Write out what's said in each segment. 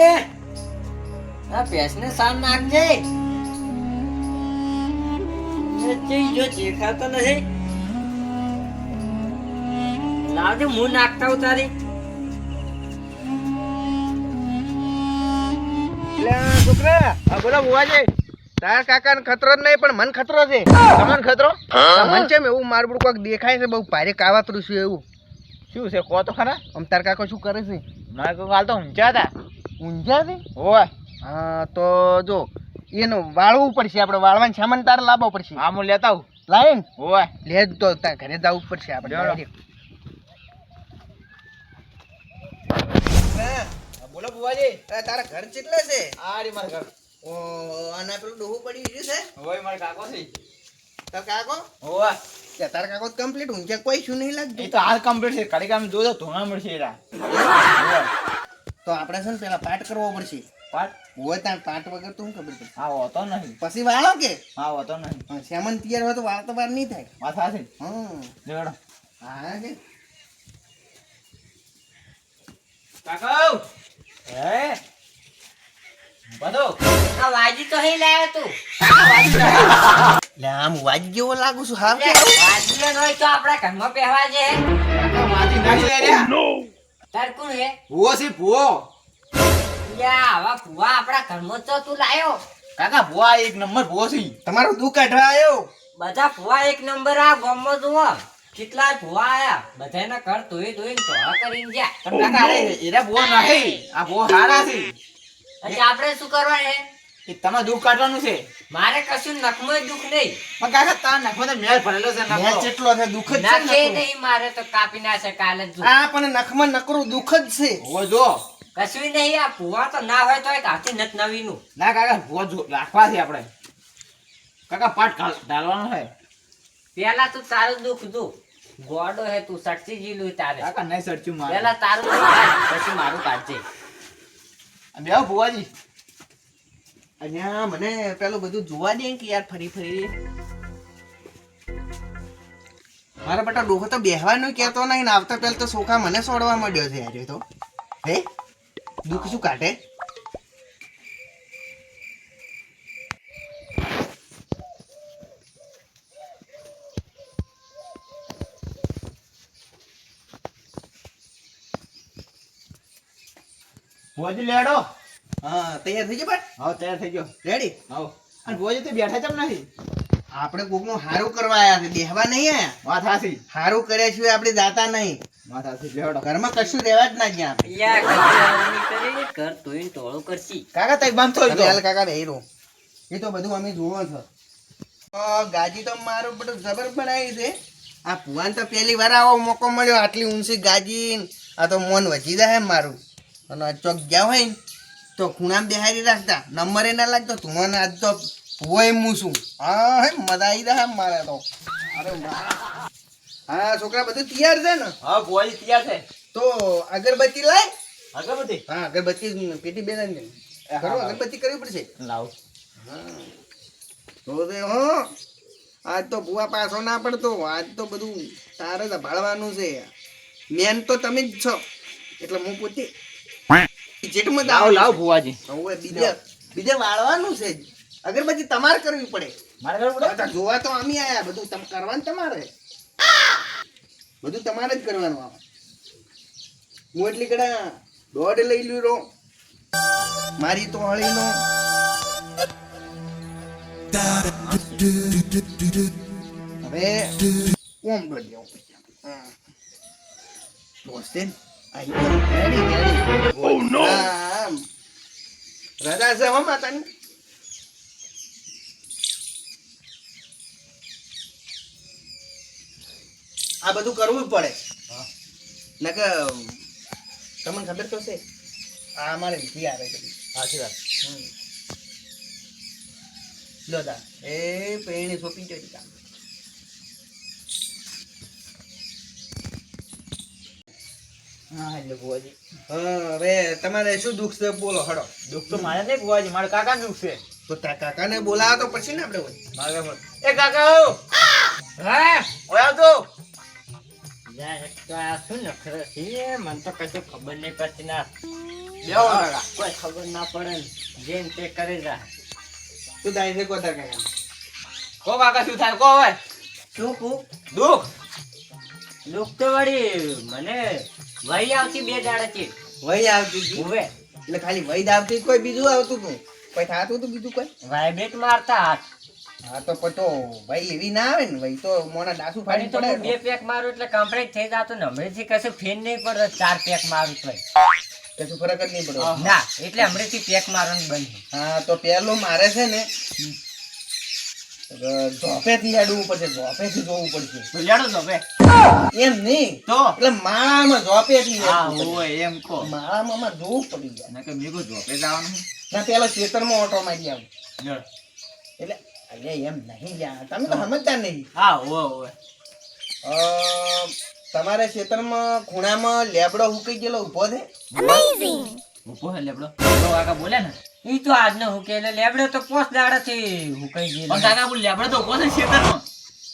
બુવાજી આ ભેંસને સાન નાખજે. જો દેખાતો નથી. લાવજે હું નાખતા હું તારી. છોકરા બોલો બુવાજી તારા કાકાને ખતરો જ નહીં પણ મન ખતરો છે. તમને ખતરો? મન છે એવું મારું કોક દેખાય છે? બહુ ભારે કાવાતરું છે એવું. શું છે? કહો તો ખરા. આમ તાર કાકો શું કરે છે? મારા કોઈ હાલ તો ઊંચા હતા. ઊંઝા છે ઓય હા તો જો એનું વાળવું પડશે આપણે વાળવાની સામાન તારે લાવવો પડશે. હા હું લેતા આવું. લાવે ને ઓય. લે જ તો તાર ઘરે જવું પડશે આપણે. બોલો બુવાજી તારા ઘર કેટલે છે? આ રી મારા ઘર. ઓ અને પેલું ડોહું પડી ગયું છે? મારા કાકો છે. તાર કાકો? ત્યાં તારા કાકો કમ્પ્લીટ ઊંચા કોઈ શું નહીં એ લાગતું તો હાલ કમ્પ્લીટ છે. કડી કામ જોજો ધોણા મળશે એરા. તો આપણે છે ને પેલા પાઠ કરવો પડશે. પાઠ? હોય ત્યાં પાઠ વગર તો શું ખબર પડે. હા હોતો નહીં. પછી વાળો કે? હા હોતો નહીં. શ્યામન તૈયાર હોય તો વાળ તો વાર નહીં થાય. માથા છે હમ. હા કે? કાકો હે? બધો? આ વાજી તો હે લાયો તું. લે આમ વાજ જેવો લાગુ છું. હા વાજી હોય તો આપણા ઘરમાં પહેવા છે વાજી નહીં નાખી રહ્યા તાર કોણ હે? ભૂવો છે ભૂવો. યા આવા ભૂવા આપણા ઘરમાં તો તું લાયો. કાકા ભૂવા એક નંબર ભૂવો છે. તમારો દુઃખ કાઢવા આવ્યો બધા ફુવા એક નંબર આ ગામમાં જુઓ. કેટલા ભૂવા આયા. બધાના ઘર ધોઈ ધોઈને ધોળા કરીને ગયા. કાકા અરે એરા ભૂવો નહીં. આ ભૂવો હારા છે. પછી આપણે શું કરવા હે? એ તમે દુઃખ કાઢવાનું છે? મારે કશું નખમો દુઃખ નહીં. પણ કાકા તાર નખમો તો મેળ ભરેલો છે મેં કેટલો છે દુઃખ જ છે નાખે નહીં મારે તો કાપી નાખે કાલે જ હા પણ નખમો નકરું દુઃખ જ છે. ભૂવો જો. કશું નહીં આ ભૂવા તો ના હોય તો એક હાથી નત નવીનું. ના કાકા ભૂવા જો રાખવા છે આપણે. કાકા પાટ ઢાલવાનો છે? પેલા તું તારું દુઃખ જો ગોડો હે તું સટસી જીલું તારે. કાકા નહીં સરચ્યું મારે. પેલા તારું પછી મારું કાઢજે. બે ભૂવાજી. અહીંયા મને પેલું બધું જોવા દે કે યાર ફરી ફરી. મારા બેટા ડોહો તો બેહવાનું કહેતો નહીં ને આવતા પહેલા તો સોખા મને સોડવા માંડ્યો છે આજે તો. હે? દુઃખ શું કાઢે? ભૂવાજી લેડો. હા તૈયાર થઈ ગયો બટ હા તૈયાર થઈ ગયો. રેડી હા અને ભૂવાજી તો બેઠા ચમ નથી? આપણે કોકનું હારું કરવા આવ્યા છે બેહવા નહીં આયા? વાત હાસી હારું કર્યા છે આપણે દાતા નહીં. વાત હાસી લેડો ઘરમાં કશું રહેવા જ ના ગયા આપણે. કરી, ઘર કરશી. કાકા તઈ બંધ થઈ તમે હાલ કાકા બેહી રહો. એ તો બધું અમે જોવો છો. તો ગાજી તો મારું બધું જબર બનાવી છે. આ પુવાન તો પહેલી વાર આવો મોકો મળ્યો આટલી ઊંચી ગાજી આ તો મન વધી જાય મારું. અને ચોક ગયા હોય ને તો ખૂણામાં બેહારી રાખતા. નંબરે ના લાગતો તું આજ તો એમ હું છું. હા હે મજા આવી રહ્યા મારે તો. અરે હા છોકરા બધું તૈયાર છે ને? હા ભૂવાજી તૈયાર છે. તો અગરબત્તી લાય? અગરબત્તી? હા અગરબત્તી પેટી બેન ખરો અગરબત્તી કરવી પડશે? લાવ. તો દે હો આજ તો ભૂવા પાછો ના પડતો. આજ તો બધું તારે સંભાળવાનું છે. મેન તો તમે જ છો. એટલે હું પોતે જેટમાં લાવ લાવ ભૂવાજી. હવે બીજે બીજે વાળવાનું છે અગરબત્તી તમારે કરવી પડે. મારે તો જોવા તો અમે આયા બધું તમ કરવાનું તમારે. બધું તમારે જ કરવાનું આવે હું એટલી કડા દોઢ લઈ લીધો મારી તો હળી નો? હવે છે આ બધું કરવું જ પડે નકે તમને ખબર તો છે આ અમારે વિધિ આવે બધી સાચી વાત. લો દા એ પેણી સોપી જોઈ તા હા એટલે ભૂવાજી હા હવે તમારે શું દુઃખ છે? બોલો હડો. દુઃખ તો મારે નહીં ભૂવાજી મારા કાકા દુઃખ છે. તો તા કાકાને બોલાવો તો પછી ને આપણે મારા એ કાકા. હે. ઓય તો શું નખરો છે? મને તો કશું ખબર નહીં પડતી ના. બેહો કોઈ ખબર ના પડે જેમ તે કરી જા તું છે કોતા કાકા? કો કાકા શું થાય? કો હવે? શું કુ દુઃખ? દુઃખ તો વળી મને વહી આવતી બે દાડાથી વહી આવતી એટલે ખાલી વહી આવતી કોઈ બીજું આવતું તું કોઈ થાતું હતું બીજું કોઈ? વાઇબ્રેટ મારતા હાથ. હા તો પતો ભાઈ એવી ના આવે ને ભાઈ તો મોના ડાસુ ફાડી પડે બે પેક મારું એટલે કમ્પ્લીટ થઈ જાતો ને હમણાંથી કશું ફેન નહીં પડતો ચાર પેક મારું તો. કશું ફરક જ નહીં પડે. ના એટલે હમણાંથી પેક મારવાનું બંધ હા તો પેલું મારે છે ને ઝોપેથી હેડવું પડશે ઝોપેથી જોવું પડશે. તો લેડો એમ નહીં. તો? એટલે માળામાં ઝોપેથી હા હેડવું એમ કહો. માળામાં અમારે જોવું પડી જાય. મેં મેગો જોપે જવાનું. ના પેલા ખેતરમાં ઓટો મારી આવું. લેડો. એટલે અલ્યા એમ નહીં લ્યા. તમે તો સમજતા નહીં. હા ઓય અ, તમારે ખેતરમાં ખૂણામાં લેબડો હુકી ગયેલો ઊભો છે? ઊભો હે લેબડો? કાકા બોલે ને? ઈ તો આજનો હુકેલો લેબડો તો પોસ દાડાથી હુકાઈ પણ ગયેલો કાકા બોલ લેબડો તો કોસ છે ખેતરમાં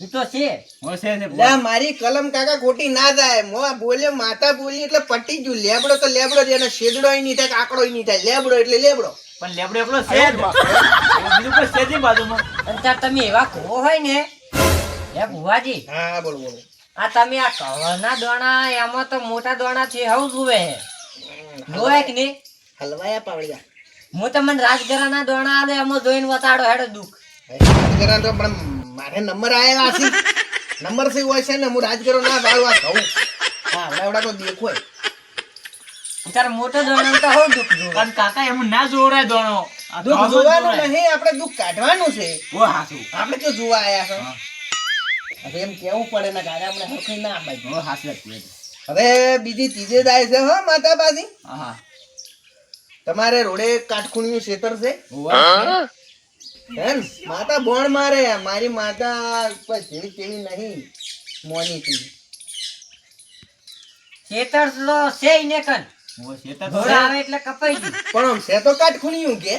ઈ તો છે. ઓય છે છે લ્યા મારી કલમ કાકા ખોટી ના જાય. મો બોલ્યો માતા બોલી એટલે પટી ગયું. લેબડો તો લેબડો જ એનો શેદડો નહીં થાય આકડો નહીં થાય. લેબડો એટલે લેબડો. પણ લેબડો એકલો છે જ. બીજું કોઈ છે જ બાજુમાં. અને તાર તમે એવા કહો હોય ને એ ભુવાજી? હા બોલો બોલો. આ તમે આ કવરના દોણા એમાં તો મોટા દોણા છે હવ જુએ. હે જોવે કે નહીં? હલવાયા પાવડિયા. હું તમને રાજગરાના દોણા આવે એમાં જોઈને વતાડો હેડો દુઃખ. રાજગરા તો પણ મારે નંબર આયેલા છે. નંબરથી હોય છે ને હું રાજગરો ના વાળવા કહું હા હમણાં તો દેખો તાર મોટો દોણો તો હો દુઃખ જો પણ કાકા એમ ના જોવરાય દોણો દુઃખ જોવાનું. નહીં આપણે દુઃખ કાઢવાનું છે. ઓ હાસુ આપણે તો જોવા આયા છો. હવે એમ કેવું પડે ને કાકા આપણે હરખી ના અપાય ઓ હાસુ હવે બીજી ત્રીજે દાય છે હો માતા બાજી હા હા. તમારે રોડે કાટખૂણિયું ખેતર છે? હેન માતા બોણ મારે મારી માતા જેવી તેવી નહીં મોની થી ખેતર લો છે ઈ કન તો ઘોડા આવે એટલે કપાઈ પણ છે તો કાટખૂણિયું કે?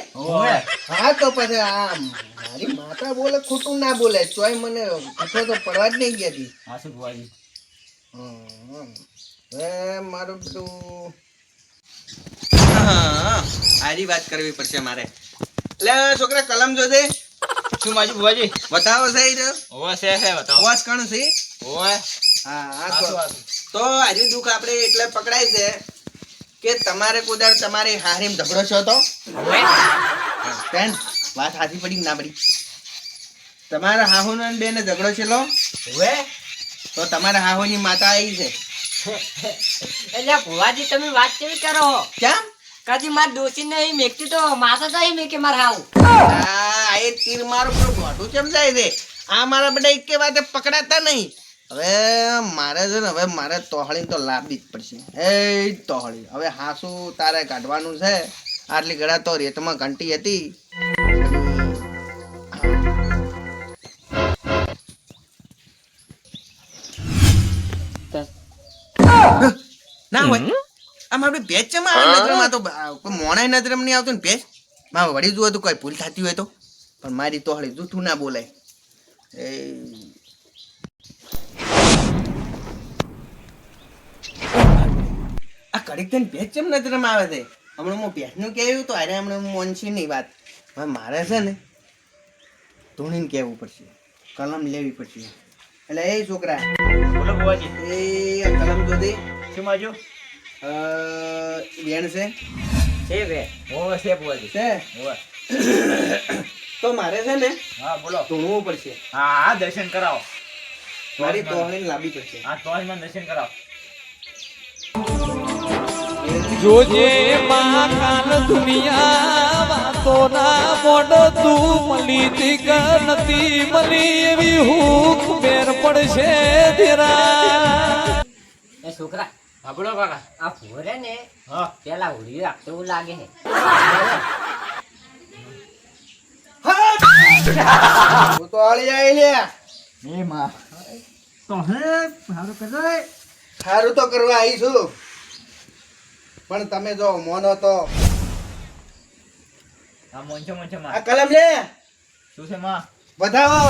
હા તો પછી આ મારી માતા બોલે ખોટું ના બોલે. ચોય મને કથો તો પડવા જ નહીં ગયા હતી. હમ. હવે મારું બધું આરી વાત કરવી પડશે મારે. લે છોકરા કલમ જોજે. શું માજી બુવાજી બતાવો છે ઈ ઓવા છે, છે, બતાવો. ઓવા કણ છે? ઓવા હા હા તો આજે દુખ આપણે એટલે પકડાય છે કે તમારે કોદાર તમારી હારીમ ઝઘડો છો તો? બેન વાત સાચી પડી ના પડી? તમારા હાહુ ને બેને ઝઘડો છે લો. તો તમારા હાહુની માતા આવી છે. એટલે ભુવાજી તમે વાત કેવી કરો? કેમ? કાજી માર ને નહીં મેકતી તો માથા તો મેકે માર હાવ. આ એ તીર મારું પણ મોઢું કેમ જાય છે? આ મારા બધા એક વાતે પકડાતા નહીં. હવે મારે છે ને હવે મારે તોહળી તો લાવવી જ પડશે. એ તોહળી. હવે હાસુ તારે કાઢવાનું છે. આટલી ઘડા તો રેતમાં ઘંટી હતી. ના હોય. આમ આપણે ભેજ છે મારા નજરમાં તો મોણાય નજરમાં નહીં આવતું ને ભેજ. મારે વળી જુઓ તો કોઈ ભૂલ થતી હોય તો. પણ મારી તોહળી જૂઠું ના બોલાય. એ. આ કડીક થઈને ભેજ ચમ નજરમાં આવે છે? હમણાં હું ભેજનું કહેવું તો અરે હમણાં હું મોનસી નહીં વાત. હવે મારે છે ને ધૂણીને કહેવું પડશે. કલમ લેવી પડશે. એટલે એ છોકરા. બોલો ભુવાજી. એ કલમ જોધી શું માજો? અ, બેન છે. છે બે. ઓય, છે ભુવાજી. છે? ઓય. તો મારે છે ને હા, બોલો. ધૂણવું પડશે. હા, હા, દર્શન કરાવો. મારી તોહણીને લાવવી પડશે. હા તો જ મને દર્શન કરાવો. જોજે માં દુનિયા વાતો ના મોડ તું મળી તી કે નથી મળી એવી હુક બેર પડશે ધીરા એ છોકરા હા કાકા. આ ફોરે ને હા. પેલા ઉડી રાખતો એવું લાગે હે હું તો હળી જાય લે. એ માં. તો હે સારું કરજો સારું તો કરવા આવી છું. પણ તમે જો મોનો તો આ મોંચો મોંચો આ માં. કલમ લે. શું છે માં? વધાવો.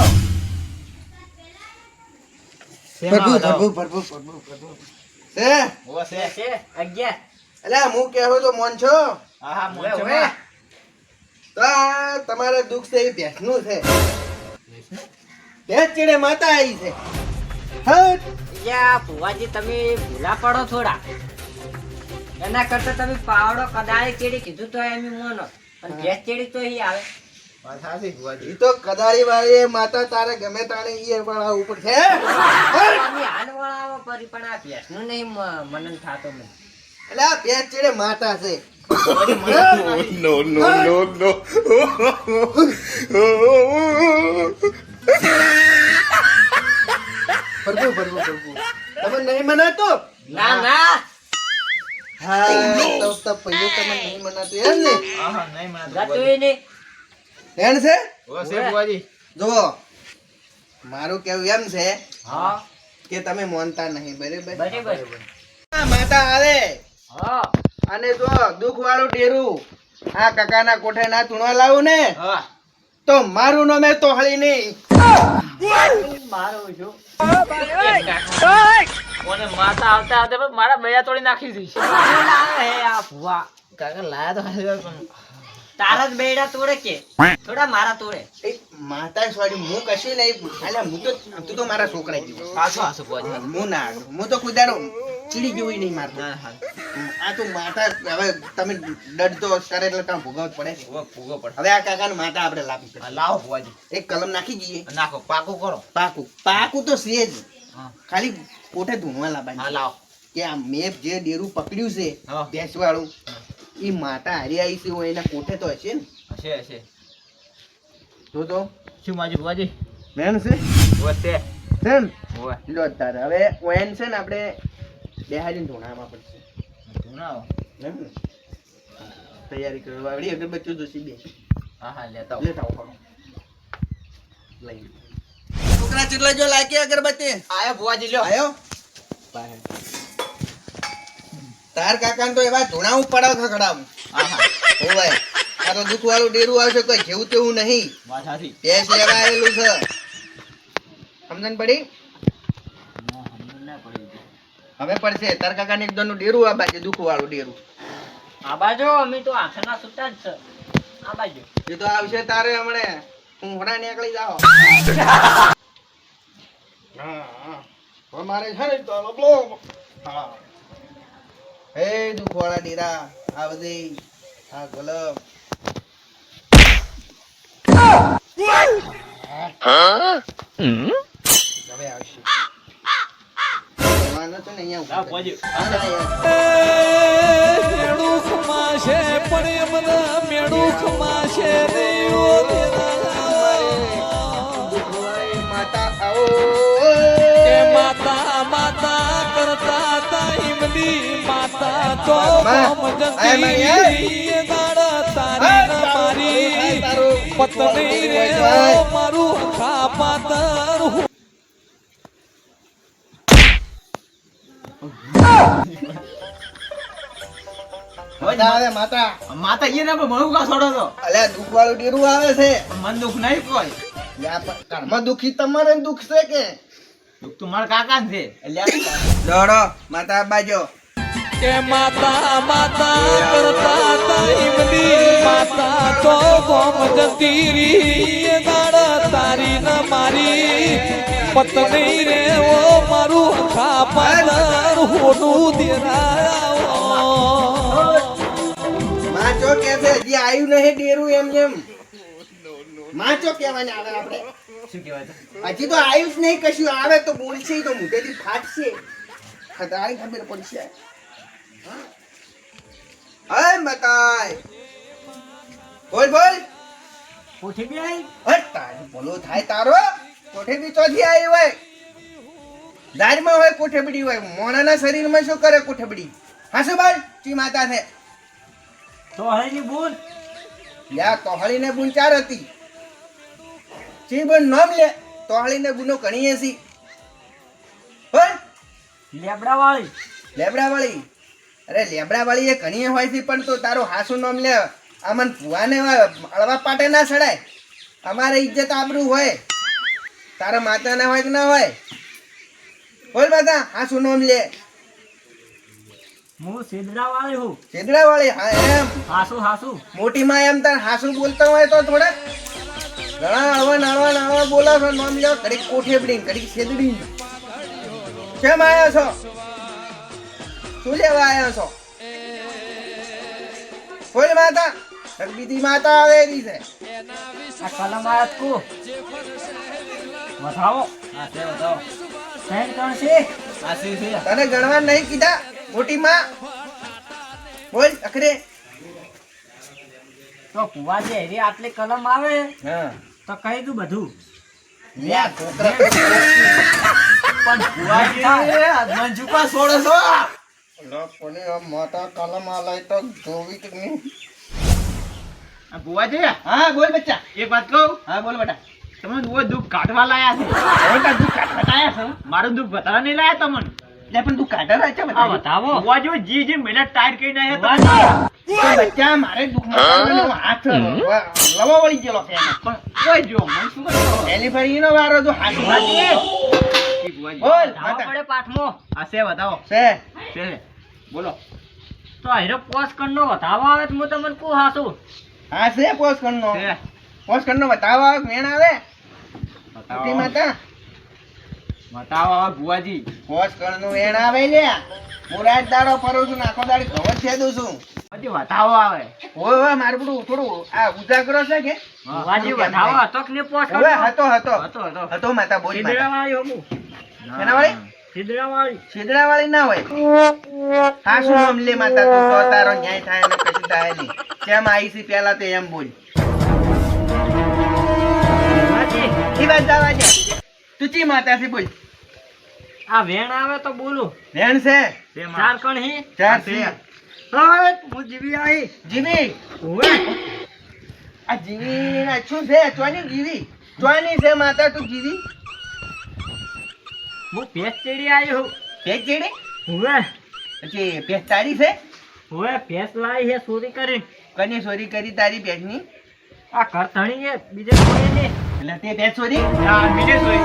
પ્રભુ બતાવો. પ્રભુ પ્રભુ પ્રભુ પ્રભુ છે ઓ છે છે અગિયાર. અલ્યા હું કહેવો તો મોન છો? હા હા મોન છો તો તમારે દુઃખ છે એ ભેંસનું છે. ભેંસ ચીડે માતા આવી છે. હટ. યા ભુવાજી તમે ભૂલા પડો થોડા. એના કરતા તમે પાવડો કદાળી ચેડી કીધું તો એમ મોનો. પણ ભેંસ ચીડી તો એ આવે. ઈ તો કદાળી વાળી માતા તારે ગમે તાણે ઈ વાળા ઉપર છે. હાલ વળાવો પરી પણ આ ભેંસનું નહીં મનન થાતો મને એટલે આ ભેંસ ચીડે માતા છે. તમે નહીં મનાતો? ના ના. હા તો તો પહેલું તમે નહીં મનાતો. એમ ને? હા હા નહીં મને ગતુંય છે? જુઓ. મારું કેવું એમ છે હા. કે તમે માનતા નહીં બરાબર? બરાબર. આ માતા આવે. હા. અને જો દુઃખ વાળું ડેરું આ કાકાના કોઠે ના તુણવા લાવું ને હા. તો મારું નામ તોહળી નહીં. મારું છું. માતા આવતા આવતા મારા બેડા તોડી નાખી દીધી. શું લાવે હે આ ભુવા. કાકા લાયા તો તારા જ બેડા તોડે કે? થોડા મારા તોડે. માતા સોરી હું કશું નહીં અલ્યા હું તો તું તો મારા છોકરા જેવો પાછો આસો ભુવાજી હું ના હું તો કુદારો ચીડી જેવું નહીં મારતો. હા. આ તો માતા હવે તમે ડડતો કરે એટલે તમે ભોગવવું પડે ને. ભૂગો ભૂગો પડે. હવે આ કાકાને માતા આપણે લાવી લાવો ભુવાજી. એક કલમ નાખી દઈએ. નાખો. પાકું કરો. પાકું. પાકું તો છે જ. ખાલી કોઠે ધૂણવા હા લાવવાની લાવો. કે આ મેં જે ડેરું પકડ્યું છે હા. એ માતા હારી આવી છે એના કોઠે તો હશે ને. હશે હશે. તો તો? શું માજી ભુવાજી? મેન છે? વસ્તે છે. ને? ઓય લો તાર. હવે ઓએન છે ને આપણે બેહાડીને ધોણામાં પડશે. એમ તૈયારી કરવા વાળી અગરબત્તીઓ જોશી બે. હા હા લેતા આવો. લેતા આવો લઈ છોકરા ચેટલા જો લાગે અગરબત્તી? આયો ભુવાજી લ્યો. આયો? તાર કાકાને તો એવા ધોણાવું પડાવ ખખડાવું હા હા આ તો દુઃખ વાળું ડેરું આવશે કોઈ જેવું તેવું નહીં. સાચી લેવા આવેલું છે. સમજણ પડી? ના, પડી હવે પડશે. તાર કાકાને એક દોનું ડેરું આ બાજુ દુઃખ વાળું ડેરું. આ બાજુ અમે તો હાથના સુતા જ છે. આ બાજુ. એ તો આવશે તારે હમણે. હું હોડા નીકળી જાઓ હા હા. મારે છે ને તો હા. હે દુખવાળા ડેરા આ બધી આ ગલમ હવે આવશે. છે પણ એમને મેળું ખમાશે નહીં ઓ દુઃખવાળી માતા આવો. માતા માતા કરતા તા હિમલી માતા તો કોમ જતી એ દાડા તારી ન મારી. પત્ની રે મારું ખાપાતર. હું માતા. માતા ઈ ના કા છોડો તો અલ્યા દુઃખ વાળું ડેરું આવે છે. મન દુઃખ નહીં કોઈ. ઘરમાં દુઃખી તમારે દુઃખ છે કે? દુઃખ તો મારા કાકા છે. દોડો માતા બાજો. કે માતા માતા કરતા તા માતા તો કોમ જતી દાડા તારી ન મારી. પત્ની રે ઓ મારું ખાપાતર હોનું દેરાવો. માચો કે છે હજી આવ્યું નહીં ડેરું એમ જેમ. માચો કહેવાને આવે આપણે. શું કહેવાય હજી તો આવ્યું જ નહીં કશું આવે તો બોલશે તો મોઢેથી ફાટશે. ખતરાની ખબર પડશે. હા. મકાય બોલ બોલ. કોઠે બી આવી તારી બોલો થાય તારો. કોઠે બી ચોથી આવી હોય. દારમાં હોય કોઠેબડી હોય. મોણાના શરીરમાં શું કરે કોઠેબડી હાસો બાલ? ચી માતા છે? તો હરેની બૂન લ્યા તોહળીને ગુણ ચાર હતી. ચી બુન નામ લે તોહળીને બુનો ઘણી હસી હોય લેબડા વાળી લેબડા વાળી અરે લેબડા વાળી એ ઘણી હોય છે પણ તો તારો હાસુ નામ લે. આમન ભુવાને અળવા પાટે ના સડાય અમારે ઇજ્જત આબરું હોય. તારા માતા ના હોય કે ના હોય? બોલ બધા હાસુ નામ લે. હું સિદ્ધરા વાળી હું. છેદડા વાળી હા એમ? હાસુ હાસુ. મોટી માં એમ તાર હાસુ બોલતા હોય તો થોડા ઘણા આવા નાવા નાવા બોલા નામ લ્યો ઘડીક કોઠેબડી ઘડીક છેદડી કેમ આયા છો? શું લેવા આયા છો? બોલ માતા? બીજી માતા આવેલી છે. આ કલમ આયા કુ. વધાવો. હા છે વધાવો. સેન કોણ છે આ છે છે. તને ગણવા નહીં કીધા? મોટી માં બોલ અખરે. તો કુવાજી હેરી આટલી કલમ આવે હા. તો કહી દઉં બધું. પણ છોડો છો. કલમ તો જોવી કે નહીં? હા બોલ બચ્ચા. એક વાત કહું? હા બોલ બેટા. તમે દુઃખ કાઢવા લાયા છે. દુઃખ કાઢવા આયા છો. મારું દુઃખ બતાવવા નહીં લાયા તમને? લે પણ તું કાઢા રાચા બધા? બતાવો. બુવાજી જી જી મહિના ટાઈટ કરીને આવ્યા કુવાજી, તો બચ્ચા મારે દુઃખ મારવાનો હાથ લવા વળી ગયેલો એનો. પણ કોઈ જો મને શું કરો પહેલી ફરી એનો વારો જો હાથ. બુવાજી બોલ બતાવો પડે પાઠમાં. આ બતાવો. છે. છે બોલો. તો હીરો પોસ કરનો વધાવો આવે તો હું તમને કુ હાસુ. હા છે પોસ કરનો. પોસ કરનો બતાવો આવે મેણ આવે? માતા. બતાવો હવે બુવાજી પોસ કરનો એણ આવે લે. મુરાદ દાડો ફરું છું નાખો દાડી ખબર છે દઉં છું. પછી બતાવો આવે ઓય ઓય મારું બધું થોડું આ ઉજાગરો છે કે? ભુવાજી વધાવો હતો કે નહીં પોસ ઓય હતો હતો. હતો હતો. માતા બોલ સિદ્ધરા માતા. વાળી હમું. શેના વાળી? સિદ્ધરા વાળી છેદડા વાળી ના હોય. હા શું અમલે માતા તું? તો તારો ન્યાય થાય ને કશું થાય નહીં. કેમ આવી છે પેલા તો એમ બોલ. ઈ વાત જવા દે. તું ચી માતા બોલ? આ વેણ આવે તો બોલું. વેણ છે. ચાર કણ હી? ચાર છે. હવે હું જીવી આવી જીવી? ઓવે. આ જીવી ના શું છે? ચોની જીવી? ચોની છે માતા તું જીવી? હું ભેંસ ચડી આવી હું. ભેજ ચડી? ઓવે. પછી ભેજ તારી છે? ઓવે ભેંસ લાવી છે ચોરી કરી. કની ચોરી કરી તારી ભેજની આ ઘર ધણી છે બીજે કોઈ નહીં. એટલે તે ભેજ ચોરી આ મિને સોઈ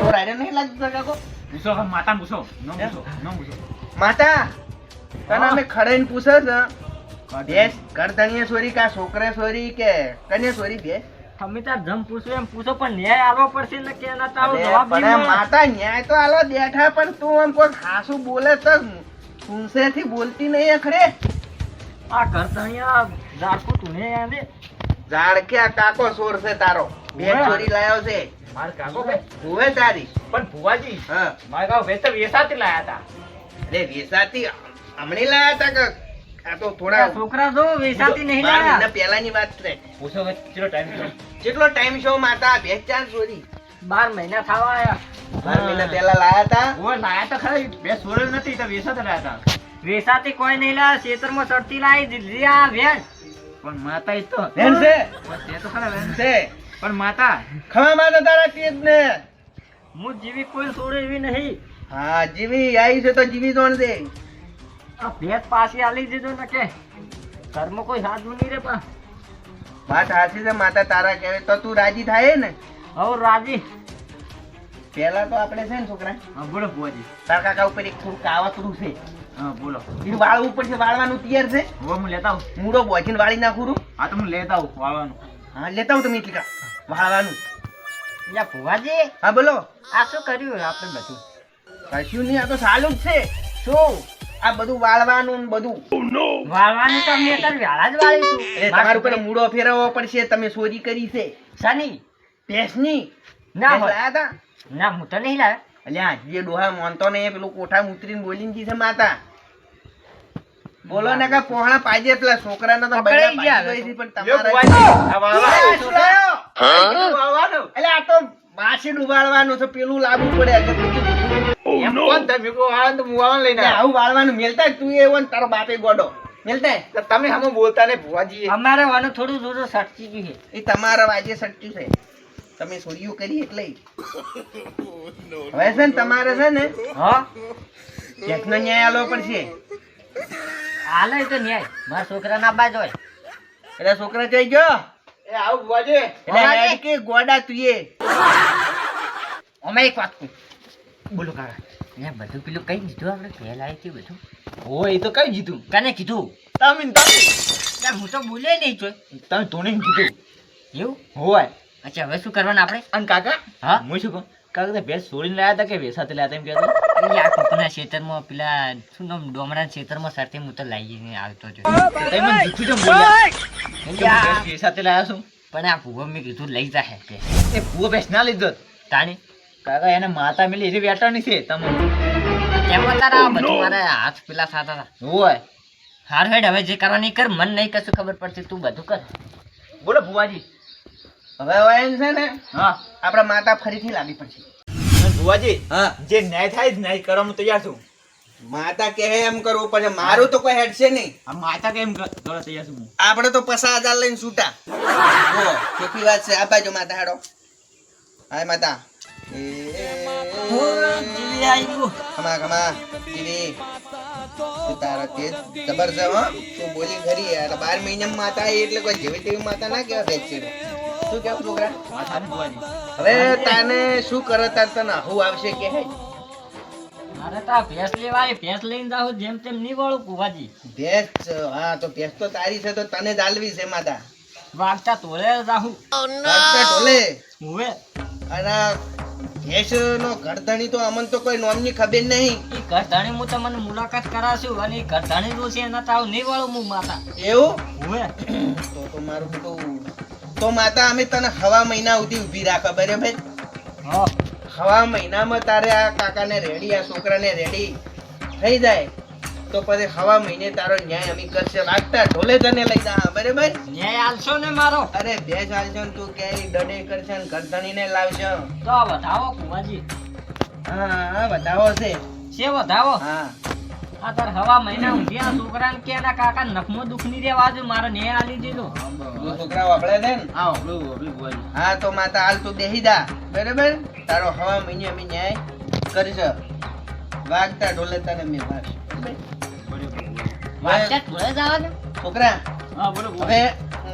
ચોરાડે નહીં લાગતો કાકો? પૂછો માતા પૂછો. ન પૂછો ન પૂછો. માતા તને. અમે ખડાઈને પૂછે છે. બેસ ઘર સોરી કા છોકરે સોરી કે કને સોરી બે? તમે તાર જમ પૂછો એમ પૂછો પણ ન્યાય આલવો પડશે ને કે એના તારો જવાબ પણ માતા ન્યાય તો આલો બેઠા પણ તું આમ કોઈ ખાસું બોલે તો સુનસેથી બોલતી નહીં અખરે. આ ઘર ધણીયા ઝાડકું તું ને યાદ ઝાડ આ કાકો સોર છે તારો. બે. ચોરી લાયો છે. માર કાકો ભાઈ. હુવે તારી. પણ ભુવાજી હા. મારા ગાવ વેચતા વેસાતી લાયા હતા અરે વેસાતી હમણી લાયા તા કે આ તો થોડા છોકરા જો વેચાતી નહીં બાર મહિના પહેલાની વાત છે. પૂછો કેટલો ટાઈમ કેટલો ટાઈમ શો માતા બે ચાર ચોરી. બાર મહિના થવા આયા. બાર મહિના પહેલા લાયા હતા લાયા તો ખરા. બે સોરલ નથી તો વેસાતા લાયા હતા વેસાતી કોઈ નહીં લાયા. ખેતરમાં ચડતી લાવી દીધી આ વેણ. પણ માતા એ તો બેન છે? તો ખરા બેન. છે. પણ માતા ખમા માતા તારા તેજ ને હું જીવી કોઈ છોડે એવી નહીં. હા જીવી આવી છે તો જીવી જોણ દે. આ ભેદ પાછી આલી દીધો ને કે ઘરમાં કોઈ સાધુ નહીં રે પણ. વાત હાચી છે માતા તારા કહેવે તો તું રાજી થાય ને? હવ રાજી. પહેલા તો આપણે છે ને છોકરા હા બોલો ભુવાજી. તારા કાકા ઉપર એક થોડું કાવતરું છે. હા બોલો. એ વાળવું પડશે વાળવાનું તૈયાર છે. હવે હું લેતા આવું. મૂળો બોજીને વાળી નાખું છું. હા તો હું લેતા આવું વાળવાનું. હા લેતા આવું તમે એટલી કા. વાળવાનું યા ભુવાજી હા બોલો. આ શું કર્યું આપણે બધું? કશું નહીં આ તો સારું જ છે. શું? આ બધું વાળવાનું ને બધું. વાળવાનું તો અમે અત્યારે વહેલા જ વાળીશું એટલે તમારા ઉપર મૂળો ફેરવવો પડશે તમે ચોરી કરી છે. શાની? ભેંસની? ના લાયા હતા? ના હું તો નહીં લાવ્યો. અલ્યા આજે ડોહા માનતો નહીં પેલું કોઠા ઉતરીને બોલીને છે માતા. બોલો ને કે પોહણા પાજે પેલા છોકરાને તો પકડાઈ ગયા પણ તમારા. એટલે આ તો માસી ડુબાડવાનું છે પેલું લાગુ પડે એમ કોણ તમે લઈને આવું વાળવાનું મેલતા તું એવો ને તારો બાપે ગોડો. મેલતા તમે હમણાં બોલતા ને ભુવાજી અમારે વાનું થોડું થોડું સટકી ગયું છે. એ તમારા વાજે સટ્યું છે. તમે કરી એટલે હવે છે ને તમારે છે ને હા? ટેક્સનો ન્યાય આલવો પડશે. હાલે તો ન્યાય. મારા છોકરા ના બાજ હોય. એટલે છોકરા જઈ ગયો? એ આવું ભુવાજી એટલે હેડ કે ગોડા તું અમે એક વાત કહું. બોલો કાકા. એને બધું પેલું કઈ દીધું આપણે પહેલા થી બધું. હો એ તો કઈ જીતું કને કીધું? તમે તમે હું તો બોલે નહીં છો તમે તોને કીધું. એવું? હોય. અચ્છા હવે શું કરવાનું આપણે? અને કાકા? હા? હું શું કહું? કાકા તે ભેંસ છોડીને લાયા હતા કે ભેંસાથી લાયા હતા એમ કહેતો? કોકના ખેતરમાં પેલા શું નામ ડોમરા ખેતરમાં સાથે હું તો લાવીને આવતો જો તમે મને જૂઠું કેમ બોલ્યા. કે હું યા. ભેંસ વેસાતે લાયા છું? પણ આ ભૂવો મેં કીધું લઈ જાહે કે. એ ભૂવો બેસ ના લીધો. તાણી? કાકા એને માતા મેલી એરી વેટાણી છે તમે કેમ તારા બધું મારા હાથ પેલા થતા હતા? હોય. હાર હેડ હવે જે કરવાની કર મન નહીં કશું ખબર પડતી તું બધું કર. બોલો ભુવાજી. હવે હવે એમ છે ને હા આપણા માતા ફરીથી લાવી પડશે. ભુવાજી હા. જે ન્યાય થાય જ ન્યાય કરવા હું તૈયાર છું. માતા કહે એમ કરવું પડે મારું તો કોઈ હેડશે નહીં. આ માતા કેમ કરવા તૈયાર છું આપણે તો પસાર હજાર લઈને છૂટા. ચોખ્ખી વાત છે. આ બાજુ માતા હેડો. હાય માતા. એ. ખમા ખમા. દીદી તું તારા તેજ જબર હો. તું બોલી ખરી યાર બાર મહિનામાં માતા એટલે કોઈ જેવી તેવી માતા ના કહેવાય ભેગશે શું કેવું છોકરા? હવે તને શું કરે તાર તને આવું આવશે કે હે? તો ભેંસ લેવા ભેંસ લઈને જાવ જેમ તેમ નહીં વળું કુવાજી. ભેંસ હા તો ભેંસ તો તારી છે તો તને જ આલવી છે માતા. વાગતા તોડે જાહું. વાગતા ઢોલે હુવે. અને ભેંસ નો ગરદણી તો અમન તો કોઈ નોમની ખબર નહીં. ઘરધણી હું તમને મુલાકાત કરાશું અને ઘરધણી નું છે એના તાવ નહીં વાળું હું માતા. એવું? હુવે. તો તો મારું બધું તો માતા અમે તને હવા મહિના સુધી ઊભી રાખો બરાબર? હવા મહિનામાં તારે આ કાકાને રેડી આ છોકરાને રેડી થઈ જાય તો પછી હવા મહિને તારો ન્યાય અમે કરશે. રાખતા ઢોલે તને લઈ જા બરાબર? ન્યાય આલશો ને મારો? અરે બે ચાલશો ને તું ક્યાંય ડડે કરશે ને ગરદણીને લાવશો તો વધાવો કુવાજી હા હા બતાવો છે. છે વધાવો? હા. આ તાર હવા મહિના ઊંધી આ છોકરાને કે એના કાકા નખમો દુખની રેવા જો મારે ન્યાય આલી દીધો. છોકરા વાપડે ને? ભુવાજી હા તો માતા હાલ તું દેહી દા બરાબર? તારો હવા મહિને અમે ન્યાય કરીશ. વાગતા ઢોલે તને મેં વાગશે. વાગતા ઢોલે જ ને છોકરા હા બોલો હવે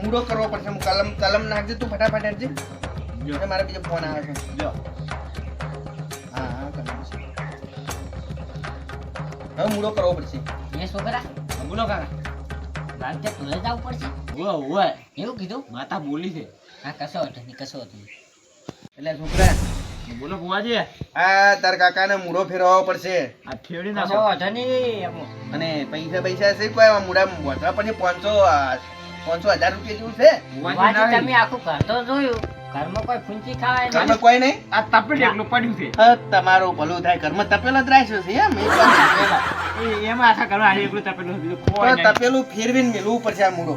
મૂડો કરવો પડશે. હું કલમ કલમ નાખજે તું ફટાફટ હેડજે જો. અને મારા બીજો ફોન આવે છે. જો. હવે મૂળો કરવો પડશે. એ છોકરા બોલો કાકા. વાંચતા થોડે જવું પડશે. હોય હોય એવું કીધું? માતા બોલી છે. હા કશો હતો નહીં કશો હતો એટલે છોકરા બોલો ભુવાજી આ તાર કાકાને મૂડો ફેરવવો પડશે. આ કશો નાખો અઢની અને પૈસા પૈસા છે કોઈ મૂળા? મૂડા વધવા પછી પાંચસો પાંચસો હજાર રૂપિયા જેવું છે? તમે આખું ઘર તો જોયું. ઘરમાં કોઈ ફૂંચી ખાવાય ઘરમાં કોઈ નહીં? આ તપેલી એકલું પડ્યું છે. હા, તમારું ભલું થાય. ઘરમાં તપેલો જ રાખ્યો છે એમ? એ પણ એ- એમાં આખા કરવા આ એકલું તપેલું બીજું કોઈ નહીં. તપેલું ફેરવીને મેલવું પડશે આ મૂડો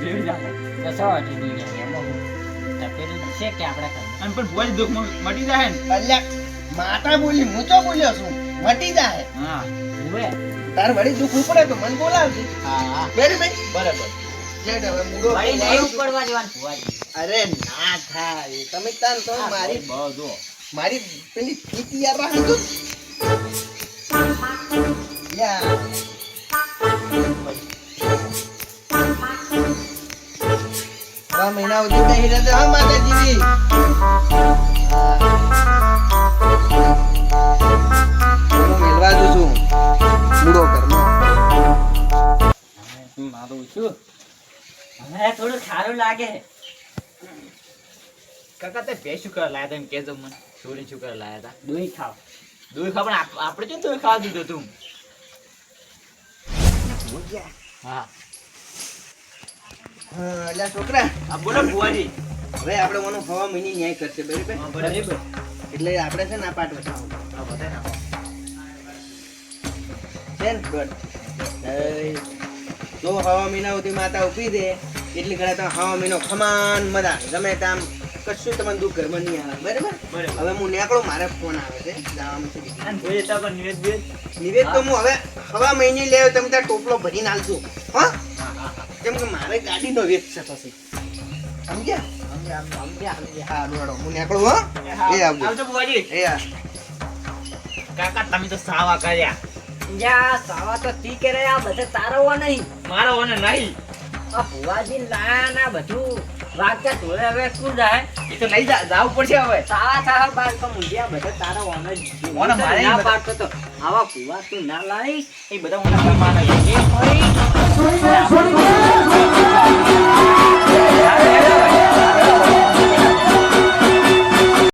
જેવી જ આપણે. કશો નહીં તપેલું છે કે આપણા અને પણ ભુવાજી દુઃખ મટી જાય ને? અલ્યા માતા બોલી હું તો બોલ્યો છું મટી જાય. હા તાર વળી દુઃખ ઉપડે તો મન બોલાવજે. હા હા. બેરી ભાઈ બરાબર. નહીં. અરે ના થાય તમે તાન તો મારી મારી પેલી ફીતી યાર રાખજો મહિના સુધી બેહી રહેજો હા. માતાજી દઉં છું. મારું શું? હવે થોડું સારું લાગે. કાકા તે ભેંસ શું કરવા લાયા હતા એમ કેજો મને. ચોરી શું કરવા લાયા હતા? દૂધ ખાવ. દૂધ ખબર આપણે કેમ ખાવા દીધું તું હા. એટલે છોકરા. આ બોલો ભુવાજી. હવે આપણે મને હવા મહિની ન્યાય કરશે બરાબર? બરાબર. એટલે આપણે છે ને આ પાટ વટાવો હા, જો હવા મહિના સુધી માતા ઊભી દે. એટલી ઘણા તમે હવા મહિનો ખમાન મજા. ગમે તામ કશું તમને દુઃખ ઘરમાં નહીં આવે. બરાબર. હવે હું નીકળું મારે ફોન આવે છે. જવાનું છે. તો નિવેદ તો હું. હવે હવા મહિને લેવો તમે ત્યાં ટોપલો ભરીને આલજો. હા. કેમ કે મારે ગાડીનો વેચ છે પછી. સમજ્યા? કાકા તમે તો સાવા કર્યા. લ્યા સાવા તો તી કે આ બધે તારવો નહીં. મારો નહીં. આ ભુવાજી લાયા ના બધું. વાગતા ઢોળે હવે શું જાય? એ તો લઈ જાવ પડશે હવે. સારા સારા બાર તો મુંડિયા બધે તારા હોય ઓને મારે ના પાડતો તો આવા ભુવા તું ના લાઈ એ બધા મને કોઈ માને એ